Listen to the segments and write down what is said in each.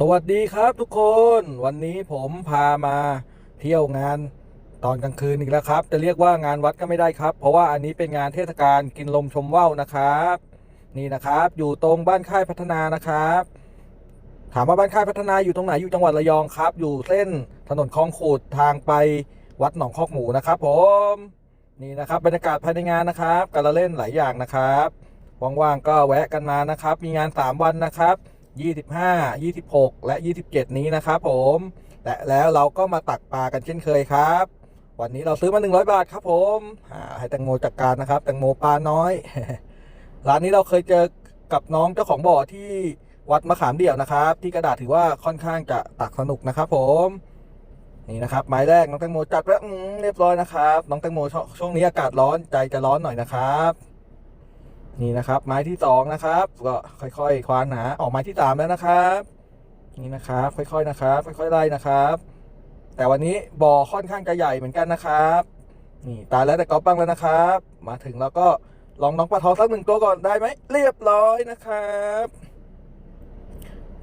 สวัสดีครับทุกคนวันนี้ผมพามาเที่ยวงานตอนกลางคืนอีกแล้วครับ จะเรียกว่างานวัดก็ไม่ได้ครับ เพราะว่าอันนี้เป็นงานเทศกาลกินลมชมว่าวนะครับ นี่นะครับ อยู่ตรงบ้านค่ายพัฒนานะครับ ถามว่าบ้านค่ายพัฒนาอยู่ตรงไหนอยู่จังหวัดระยองครับ อยู่เส้นถนนคลองขูดทางไปวัดหนองคอกหมูนะครับ ผมนี่นะครับบรรยากาศภายในงานนะครับ การละเล่นหลายอย่างนะครับว่างๆก็แวะกันมานะครับ มีงาน 3 วันนะครับ 25 26 และ 27 นี้นะครับผมและแล้วเราก็มาตักปลากันเช่นเคยครับ วันนี้เราซื้อมา 100 บาทครับผมให้แตงโมจัดการนะครับ แตงโมปลาน้อย ร้านนี้เราเคยเจอกับน้องเจ้าของบ่อที่วัดมะขามเดี่ยวนะครับ ที่กระดาษถือว่าค่อนข้างจะตักสนุกนะครับผมนี่นะครับไม้แรกน้องแตงโมจัดแล้วเรียบร้อยนะครับ น้องแตงโมชช่วงนี้อากาศร้อนใจจะร้อนหน่อยนะครับ นี่นะครับ ไม้ที่สองนะครับ ก็ค่อยๆ ควานหาออกไม้ที่สามแล้วนะครับ นี่นะครับ ค่อยๆนะครับ ค่อยๆไล่นะครับ แต่วันนี้บ่อค่อนข้างจะใหญ่เหมือนกันนะครับ นี่ตายแล้วแต่ก๊อฟบ้างแล้วนะครับ มาถึงแล้วก็ลองน้องปลาทองสักหนึ่งตัวก่อนได้ไหมเรียบร้อยนะครับ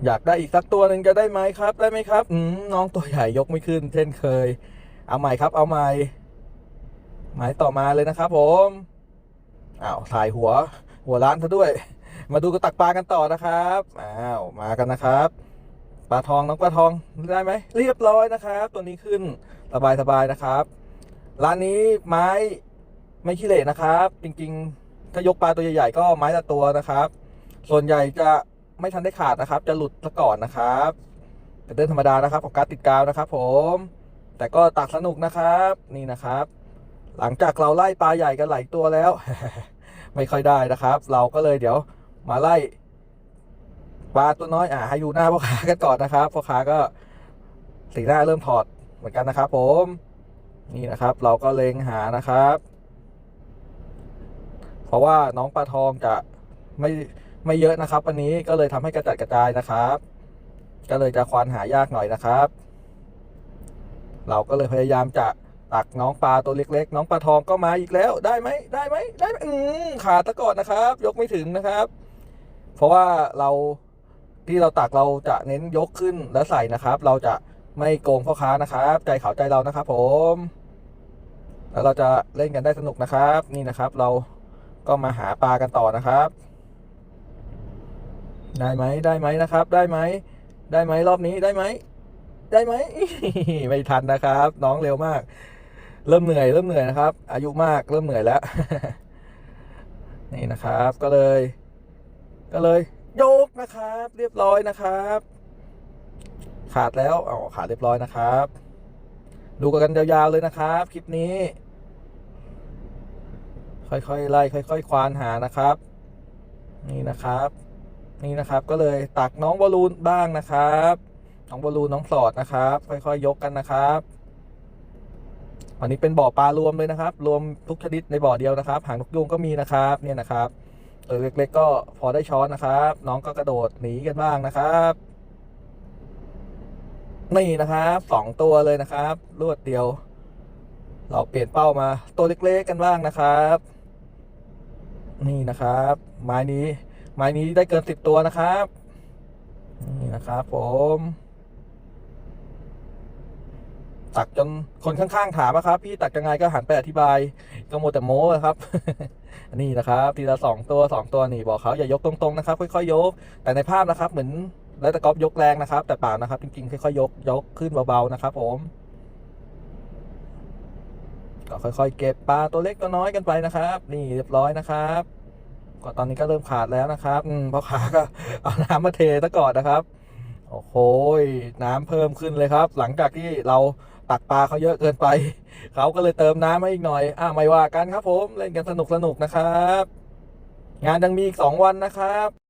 อยากได้อีกสักตัวหนึ่งจะได้ไหมครับ ได้ไหมครับอืมน้องตัวใหญ่ยกไม่ขึ้น เช่นเคย เอาใหม่ครับ เอาใหม่ หมายต่อมาเลยนะครับผม อ้าวถ่ายหัว หัวร้านซะด้วย มาดูกระตักปลากันต่อนะครับอ้าวมากันนะครับปลาทองน้องปลาทองได้ไหมเรียบร้อยนะครับ ตัวนี้ขึ้นสบายสบายนะครับ ร้านนี้ไม้ไม่ขี้เหร่นะครับ จริงๆ ถ้ายกปลาตัวใหญ่ๆก็ไม้ละตัวนะครับ ส่วนใหญ่จะไม่ทันได้ขาดนะครับ จะหลุดซะก่อนนะครับเป็นเรื่องธรรมดานะครับของการติดกาวนะครับ ผม แต่ก็ตักสนุกนะครับนี่นะครับ หลังจากเราไล่ปลาใหญ่กันหลายตัวแล้ว ไม่ค่อยได้นะครับ เราก็เลยเดี๋ยวมาไล่ปลาตัวน้อยอ่าให้อยู่หน้าพ่อค้ากันก่อนนะครับพ่อค้าก็สีหน้าเริ่มถอดเหมือนกันนะครับ ผมนี่นะครับ เราก็เล็งหานะครับ เพราะว่าน้องปลาทองจะไม่ไม่เยอะนะครับ วันนี้ก็เลยทำให้กระจัดกระจายนะครับ ก็เลยจะควานหายากหน่อยนะครับ เราก็เลยพยายามจะ ตักน้องปลาตัวเล็กๆ น้องปลาทองก็มาอีกแล้วได้ไหมได้ไหมได้ไหมอืมขาดตะกอนนะครับ ยกไม่ถึงนะครับ เพราะว่าเราที่เราตักเราจะเน้นยกขึ้นและใส่นะครับ เราจะไม่โกงพ่อค้านะครับ ใจเขาใจเรานะครับ ผม แล้วเราจะเล่นกันได้สนุกนะครับ นี่นะครับ เราก็มาหาปลากันต่อนะครับ ได้ไหมได้ไหมนะครับ ได้ไหมได้ไหมรอบนี้ได้ไหมได้ไหมไม่ทันนะครับ น้องเร็วมาก เริ่มเหนื่อยเริ่มเหนื่อยนะครับ อายุมากเริ่มเหนื่อยแล้ว นี่นะครับ ก็เลย ก็เลย ยกนะครับ เรียบร้อยนะครับ ขาดแล้วเอขาดเรียบร้อยนะครับ ดูกันยาวๆเลยนะครับ คลิปนี้ ค่อยๆไล่ค่อยๆควานหานะครับ นี่นะครับ นี่นะครับ ก็เลยตักน้องบอลลูนบ้างนะครับน้องบอลลูนน้องสอดนะครับ ค่อยๆยกกันนะครับ วันนี้เป็นบ่อปลารวมเลยนะครับ รวมทุกชนิดในบ่อเดียวนะครับ หางนกยูงก็มีนะครับเนี่ยนะครับตัวเล็กๆก็พอได้ช้อนนะครับ น้องก็กระโดดหนีกันบ้างนะครับนี่นะครับสองตัวเลยนะครับรวดเดียว เราเปลี่ยนเป้ามาตัวเล็กๆกันบ้างนะครับ นี่นะครับ ไม้นี้ ไม้นี้ได้เกินสิบตัวนะครับ นี่นะครับผม ตักจนคนข้างๆถามนะครับ พี่ตักยังไงก็หันไปอธิบายก็โมแต่โม้ครับ นี่นะครับ ทีละสองตัวสองตัวนี่บอกเขาอย่ายกตรงๆนะครับ ค่อยๆยก แต่ในภาพนะครับเหมือนแล้วตะกอบยกแรงนะครับ แต่เปล่านะครับ จริงๆค่อยๆยกยกขึ้นเบาๆนะครับ ผมก็ค่อยๆ เก็บปลาตัวเล็กตัวน้อยกันไปนะครับ นี่เรียบร้อยนะครับก็ตอนนี้ก็เริ่มขาดแล้วนะครับอืมพ่อค้าก็เอาน้ำมาเทซะก่อนนะครับโอ้โหน้ำเพิ่มขึ้นเลยครับ หลังจากที่เรา ตักปลาเขาเยอะเกินไป เขาก็เลยเติมน้ำมาอีกหน่อย อ่าไม่ว่ากันครับผม เล่นกันสนุกสนุกนะครับ งานยังมีอีกสองวันนะครับ